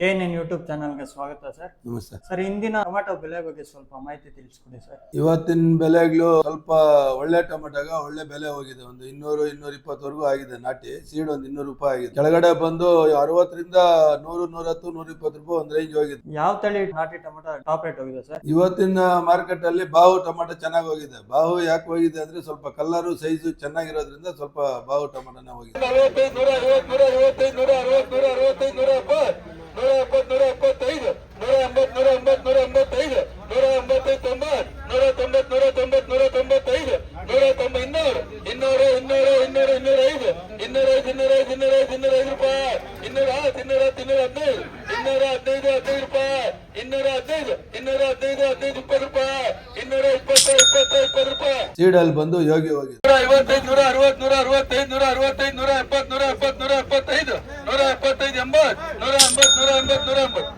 ಏನೇನ್ ಯೂಟ್ಯೂಬ್ ಚಾನಲ್ಗೆ ಸ್ವಾಗತ ಸರ್ ನಮಸ್ತೆ. ಸರ್ ಇಂದಿನ ಟೊಮೆಟೊ ಬೆಲೆ ಬಗ್ಗೆ ಸ್ವಲ್ಪ ಮಾಹಿತಿ ತಿಳಿಸ್ಕೊಡಿ ಸರ್ ಇವತ್ತಿನ ಬೆಲೆಗಳು ಸ್ವಲ್ಪ ಒಳ್ಳೆ ಟೊಮೆಟೊಗ ಒಳ್ಳೆ ಬೆಲೆ ಹೋಗಿದೆ. ಒಂದು ಇನ್ನೂರು ಇನ್ನೂರ ಇಪ್ಪತ್ತವರೆಗೂ ಆಗಿದೆ ನಾಟಿ. ಸೀಡ್ ಒಂದು ಇನ್ನೂರು ರೂಪಾಯಿ ಆಗಿದೆ. ಕೆಳಗಡೆ ಬಂದು ಅರವತ್ತರಿಂದ ನೂರು ನೂರತ್ತು ನೂರ ಇಪ್ಪತ್ತು ರೂಪಾಯಿ ಒಂದು ರೇಂಜ್ ಹೋಗಿದೆ. ಯಾವ ತಳಿ ನಾಟಿ ಟೊಮೆಟೊ ಟಾಪ್ ರೇಟ್ ಹೋಗಿದೆ ಸರ್ ಇವತ್ತಿನ ಮಾರ್ಕೆಟ್ ಅಲ್ಲಿ ಬಾವು ಟೊಮೆಟೊ ಚೆನ್ನಾಗಿ ಹೋಗಿದೆ. ಬಾವು ಯಾಕೆ ಹೋಗಿದೆ ಅಂದ್ರೆ ಸ್ವಲ್ಪ ಕಲರು ಸೈಜು ಚೆನ್ನಾಗಿರೋದ್ರಿಂದ ಸ್ವಲ್ಪ ಬಾವು ಟೊಮೆಟೊನೇ ಹೋಗಿದೆ ನಲವತ್ತೈದು ನೂರ ಐವತ್ತು ನೂರ ಐವತ್ತೈದು ನೂರ ಅರವತ್ತು ನೂರ ಅರವತ್ತೈದು ನೂರ ಎಪ್ಪತ್ತು ನೂರ ಎಪ್ಪತ್ತು ನೂರ ಎಪ್ಪತ್ತೈದು ನೂರ ಎಂಬತ್ತು ನೂರ ಎಂಬತ್ತು ನೂರ ಎಂಬತ್ತೈದು ನೂರ ಎಂಬತ್ತೈದು ತೊಂಬತ್ತು ನೂರ ತೊಂಬತ್ ನೂರ ತೊಂಬತ್ತು ನೂರ ತೊಂಬತ್ತೈದು ನೂರ ತೊಂಬ ಇನ್ನೂರು ಇನ್ನೂರು ಇನ್ನೂರು ಇನ್ನೂರು ಐದು ಇನ್ನೂರೈದು ಇನ್ನೂರೈದು ಇನ್ನೂರ ಐದು ಇನ್ನೂರ ಐದು ರೂಪಾಯಿ ಇನ್ನೂರ ಇನ್ನೂರ ಇನ್ನೂರ ಹದಿನೈದು ಇನ್ನೂರ ಹದಿನೈದು ಹದಿನೈದು ರೂಪಾಯಿ ಇನ್ನೂರ ಹದಿನೈದು ಇನ್ನೂರ ಹದಿನೈದು ಹದಿನೈದು ಇಪ್ಪತ್ತು ರೂಪಾಯಿ ಇನ್ನೂರ ಇಪ್ಪತ್ತು ಇಪ್ಪತ್ತು ಇಪ್ಪತ್ತು ರೂಪಾಯಿ. ಸೀಡ್ ಬಂದು ಯೋಗಿ ಹೋಗಿ. ನೂರ ಐವತ್ತೈದು ನೂರ ಅರವತ್ತು ನೂರ ಅರವತ್ತೈದು ನೂರ ಅರವತ್ತೈದು ನೂರ ಎಪ್ಪತ್ತು ನೂರ ಎಪ್ಪತ್ತು ನೂರ ಎಪ್ಪತ್ತೈದು ನೂರ ಎಪ್ಪತ್ತೈದು ಎಂಬತ್ತು ನೂರ ಎಂಬತ್ತು ನೂರ ಎಂಬತ್ತು ನೂರ ಎಂಬತ್ತು.